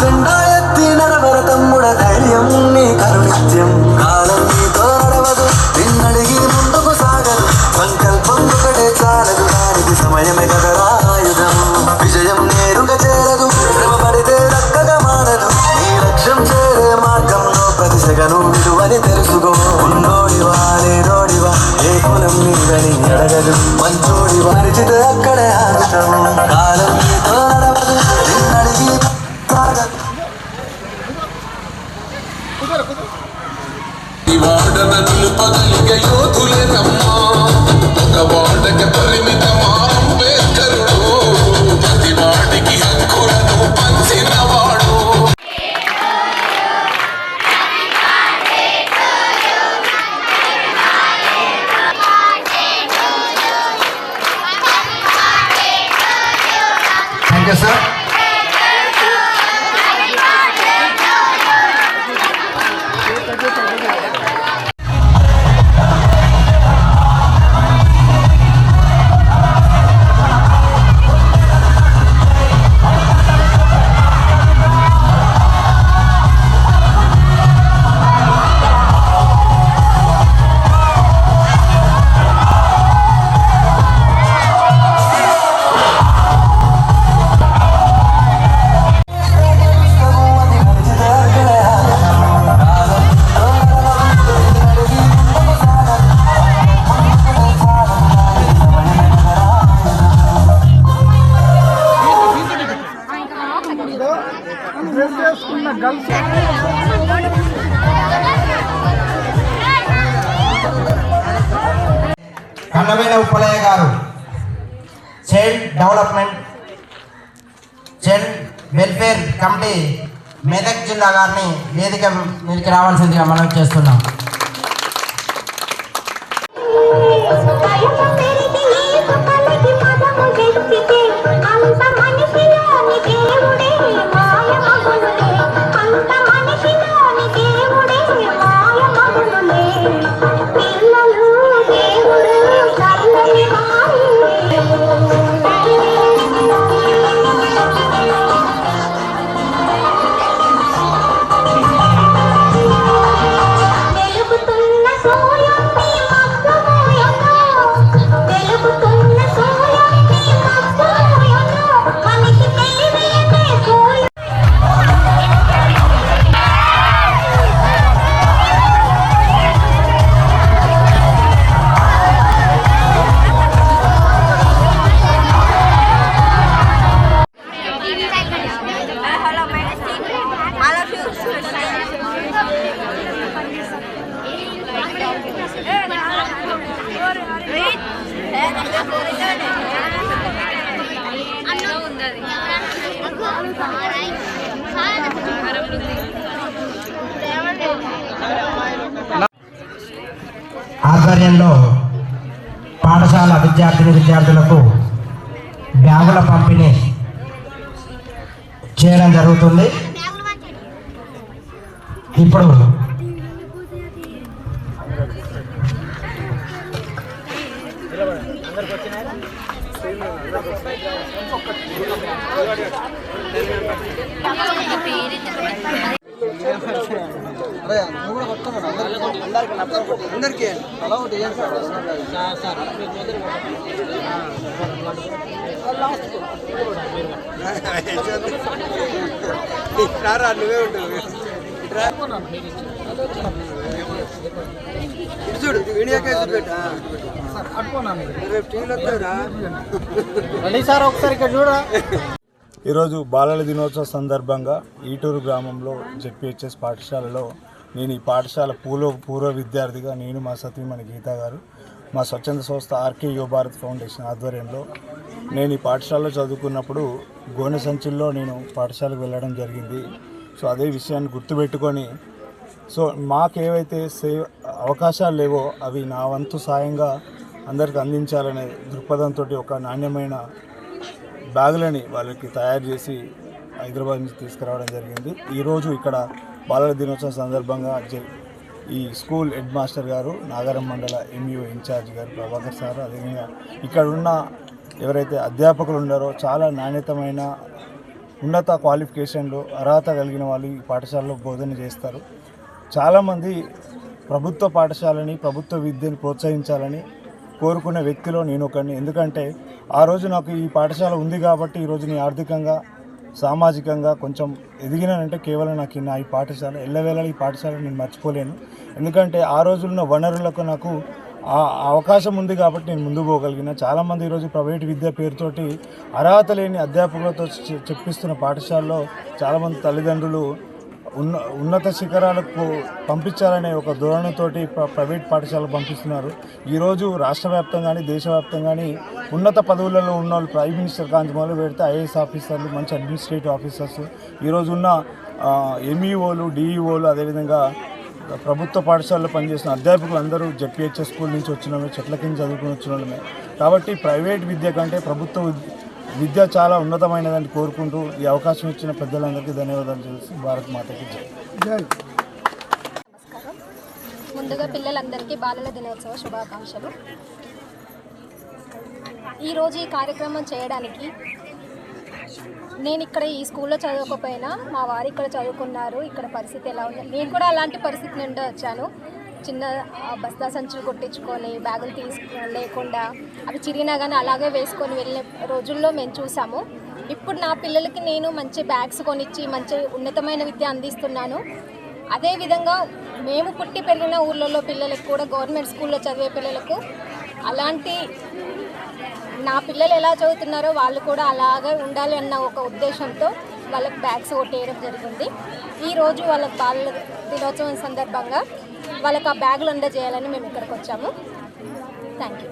జెండా ఎత్తి నడవర తమ్ముడ ధైర్యం నీ కరునిత్యం కాలం నీతో నడవదు నిన్నడిగి ముందుకు సాగదు సంకల్పం ఒకటే చాలదు దానికి సమయమే కదరా ఆయుధం విజయం నేరుగా చేరదు శ్రమ పడితే దక్కగా మారదు నీ లక్ష్యం చేరే మార్గంలో ప్రతి సెగను విలువని తెలుసుకో ఉన్నోడివా లేనోడివా ఏ కులం నీదని అడగదు మంచోడివా పరిచితే అక్కడే ఆగుతాం కాలం నీతో వాడన నిలుపగలిగే యోధులే నమ్మా ఒక వాడకి పరిమితమా? అంబేద్కరుడు. ప్రతి వాడికి హక్కులను పంచినవాడు. థ్యాంక్ యూ సార్ కన్నమైన ఉప్పలయ్య గారు. Child development child welfare committee Medak జిల్లా గారిని వేదిక మీదకి రావాల్సిందిగా మనం చేస్తున్నాం. ఆధ్వర్యంలో పాఠశాల విద్యార్థిని విద్యార్థులకు బ్యాగుల పంపిణీ చేయడం జరుగుతుంది. ఇప్పుడు ఈరోజు బాలల దినోత్సవ సందర్భంగా ఈటూరు గ్రామంలో జెడ్పిహెచ్ఎస్ పాఠశాలలో నేను ఈ పాఠశాల పూర్వ పూర్వ విద్యార్థిగా నేను మా సతీమణి గీత గారు మా స్వచ్ఛంద సంస్థ ఆర్కే యువ భారత్ ఫౌండేషన్ ఆధ్వర్యంలో నేను ఈ పాఠశాలలో చదువుకున్నప్పుడు గోనె సంచుల్లో నేను పాఠశాలకు వెళ్ళడం జరిగింది. సో అదే విషయాన్ని గుర్తుపెట్టుకొని సో మాకేవైతే సేవ అవకాశాలు లేవో అవి నా వంతు సాయంగా అందరికి అందించాలనే దృక్పథంతో ఒక నాణ్యమైన బ్యాగులని వాళ్ళకి తయారు చేసి హైదరాబాద్ నుంచి తీసుకురావడం జరిగింది. ఈరోజు ఇక్కడ బాలల దినోత్సవం సందర్భంగా ఈ స్కూల్ హెడ్ మాస్టర్ గారు నాగారం మండల ఎంయూ ఇన్ఛార్జ్ గారు ప్రభాకర్ సార్ అదేవిధంగా ఇక్కడ ఉన్న ఎవరైతే అధ్యాపకులు ఉన్నారో చాలా నాణ్యతమైన ఉన్నత క్వాలిఫికేషన్లు అర్హత కలిగిన వాళ్ళు ఈ పాఠశాలలో బోధన చేస్తారు. చాలామంది ప్రభుత్వ పాఠశాలని ప్రభుత్వ విద్యను ప్రోత్సహించాలని కోరుకునే వ్యక్తిలో నేను ఒకరిని ఎందుకంటే ఆ రోజు నాకు ఈ పాఠశాల ఉంది కాబట్టి ఈరోజు నేను ఆర్థికంగా సామాజికంగా కొంచెం ఎదిగినానంటే కేవలం నాకు నా ఈ పాఠశాల ఎల్లవేళ ఈ పాఠశాల నేను మర్చిపోలేను. ఎందుకంటే ఆ రోజులున్న వనరులకు నాకు ఆ అవకాశం ఉంది కాబట్టి నేను ముందు పోగలిగిన. చాలామంది ఈరోజు ప్రైవేట్ విద్య పేరుతోటి అర్హత లేని అధ్యాపకులతో చె- చెప్పిస్తున్న పాఠశాలలో చాలామంది తల్లిదండ్రులు ఉన్న ఉన్నత శిఖరాలకు పంపించాలనే ఒక ధోరణితోటి ప్ర- ప్రైవేట్ పాఠశాలకు పంపిస్తున్నారు. ఈరోజు రాష్ట్ర వ్యాప్తంగా కానీ దేశవ్యాప్తంగా కానీ ఉన్నత పదవులలో ఉన్న వాళ్ళు ప్రైమ్ మినిస్టర్ కాంతి మొదలు పెడితే ఐఏఎస్ ఆఫీసర్లు మంచి అడ్మినిస్ట్రేటివ్ ఆఫీసర్స్ ఈరోజు ఉన్న ఎంఈఓలు డిఈఓలు అదేవిధంగా ప్రభుత్వ పాఠశాలలో పనిచేసిన అధ్యాపకులు అందరూ జెడ్పిహెచ్ఎస్ స్కూల్ నుంచి వచ్చిన చెట్ల కింద చదువుకుని వచ్చిన వాళ్ళమే కాబట్టి ప్రైవేట్ విద్య కంటే ప్రభుత్వ విద్య- చాలా ఉన్నతమైనదని కోరుకుంటూ ఈ అవకాశం ఇచ్చిన పెద్దలందరికీ ధన్యవాదాలు చేసి భారత్ మాతకి జై. నమస్కారం ముందుగా పిల్లలందరికీ బాలల దినోత్సవ శుభాకాంక్షలు. ఈరోజు ఈ కార్యక్రమం చేయడానికి నేను ఇక్కడ ఈ స్కూల్లో చదవకపోయినా మా వారు ఇక్కడ చదువుకున్నారు. ఇక్కడ పరిస్థితి ఎలా ఉంది? నేను కూడా అలాంటి పరిస్థితి నుండి వచ్చాను. చిన్న బస్తా సంచులు కొట్టించుకొని బ్యాగులు తీసు లేకుండా అవి చిరిగినా కానీ అలాగే వేసుకొని వెళ్ళే రోజుల్లో మేము చూసాము. ఇప్పుడు నా పిల్లలకి నేను మంచి బ్యాగ్స్ కొనిచ్చి మంచి ఉన్నతమైన విద్య అందిస్తున్నాను. అదేవిధంగా మేము పుట్టి పెరిగిన ఊళ్ళల్లో పిల్లలకు కూడా గవర్నమెంట్ స్కూల్లో చదివే పిల్లలకు అలాంటి నా పిల్లలు ఎలా చదువుతున్నారో వాళ్ళు కూడా అలాగే ఉండాలి అన్న ఒక ఉద్దేశంతో వాళ్ళకి బ్యాగ్స్ కొట్టేయడం జరిగింది. ఈరోజు వాళ్ళ బాల దినోత్సవం సందర్భంగా వాళ్ళకి ఆ బ్యాగులు అందజేయాలని మేము ఇక్కడికి వచ్చాము. Thank you